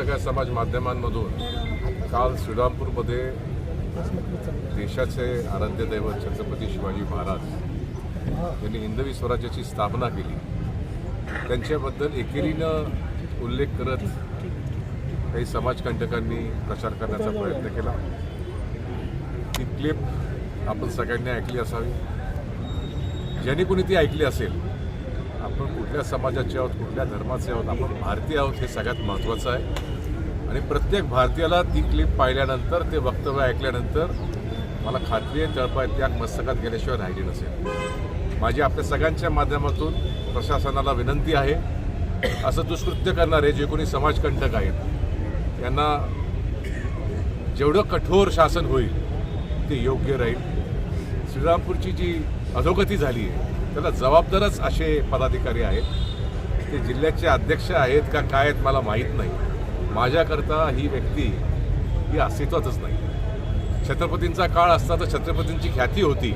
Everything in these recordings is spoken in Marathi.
सगळ्या समाज माध्यमांमधून काल श्रीरामपूरमध्ये देशाचे आराध्य दैवत छत्रपती शिवाजी महाराज यांनी हिंदवी स्वराज्याची स्थापना केली. त्यांच्याबद्दल एकेरीनं उल्लेख करत काही समाजकंटकांनी प्रचार करण्याचा प्रयत्न केला. ती क्लिप आपण सगळ्यांनी ऐकली असावी. ज्यांनी कोणी ती ऐकली असेल आपण कुठल्या समाजाचे आहोत कुठल्या धर्माचे आहोत आपण भारतीय आहोत हे सगळ्यात महत्त्वाचं आहे. आणि प्रत्येक भारतीयाला ती क्लिप पाहिल्यानंतर ते वक्तव्य ऐकल्यानंतर मला खात्री आहे तळपाय त्याग मस्तकात गेल्याशिवाय राहिली नसेल. माझी आपल्या सगळ्यांच्या माध्यमातून प्रशासनाला विनंती आहे असं दुष्कृत्य करणारे जे कोणी समाजकंटक आहेत यांना जेवढं कठोर शासन होईल ते योग्य राहील. श्रीरामपूरची जी अधोगती झाली आहे त्याला जबाबदारच असे पदाधिकारी आहेत. ते जिल्ह्याचे अध्यक्ष आहेत का काय आहेत मला माहीत नाही. माझ्याकरता ही व्यक्ती ही अस्तित्वातच नाही. छत्रपतींचा काळ असता तर छत्रपतींची ख्याती होती.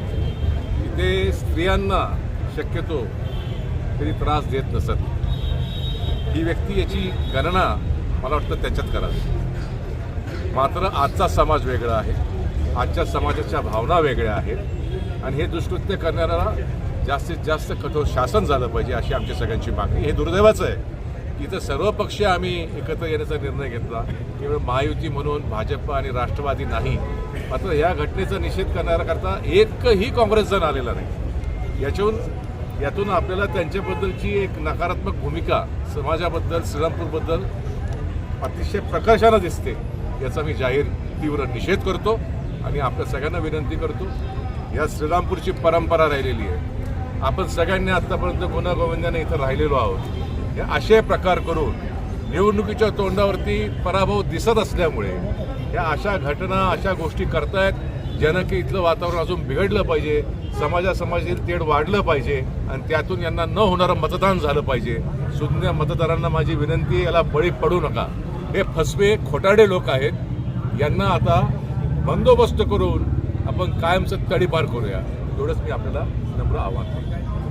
की ते स्त्रियांना शक्यतो तरी त्रास देत नसत. ही व्यक्ती याची गणना मला वाटतं त्याच्यात करावी. मात्र आजचा समाज वेगळा आहे. आजच्या समाजाच्या भावना वेगळ्या आहेत. आणि हे दुष्कृत्य करणाऱ्याला जास्तीत जास्त कठोर शासन झालं पाहिजे अशी आमची सगळ्यांची मागणी. हे दुर्दैवाचं आहे. की इथं सर्व पक्ष आम्ही एकत्र येण्याचा निर्णय घेतला. केवळ महायुती म्हणून भाजप आणि राष्ट्रवादी नाही. मात्र या घटनेचा निषेध करण्याकरता एकही काँग्रेसजण आलेला नाही. याच्याहून यातून आपल्याला त्यांच्याबद्दलची एक नकारात्मक भूमिका समाजाबद्दल श्रीरामपूरबद्दल अतिशय प्रकर्षानं दिसते याचा मी जाहीर तीव्र निषेध करतो आणि आपल्या सगळ्यांना विनंती करतो. या श्रीरामपूरची परंपरा राहिलेली आहे. आपण सगळ्यांनी आत्तापर्यंत गुन्हा इथं राहिलेलो आहोत. हे असे प्रकार करून निवडणुकीच्या तोंडावरती पराभव दिसत असल्यामुळे या अशा घटना अशा गोष्टी करतायत ज्यानं की इथलं वातावरण अजून बिघडलं पाहिजे समाजासमाजातील तेढ वाढलं पाहिजे आणि त्यातून यांना न होणारं मतदान झालं पाहिजे. सुज्ञ मतदारांना माझी विनंती याला बळी पडू नका. हे फसवे खोटाडे लोक आहेत. यांना आता बंदोबस्त करून आपण कायमचं तडीपार करूया. एवढंच मी आपल्याला नम्र आव्हान करतो.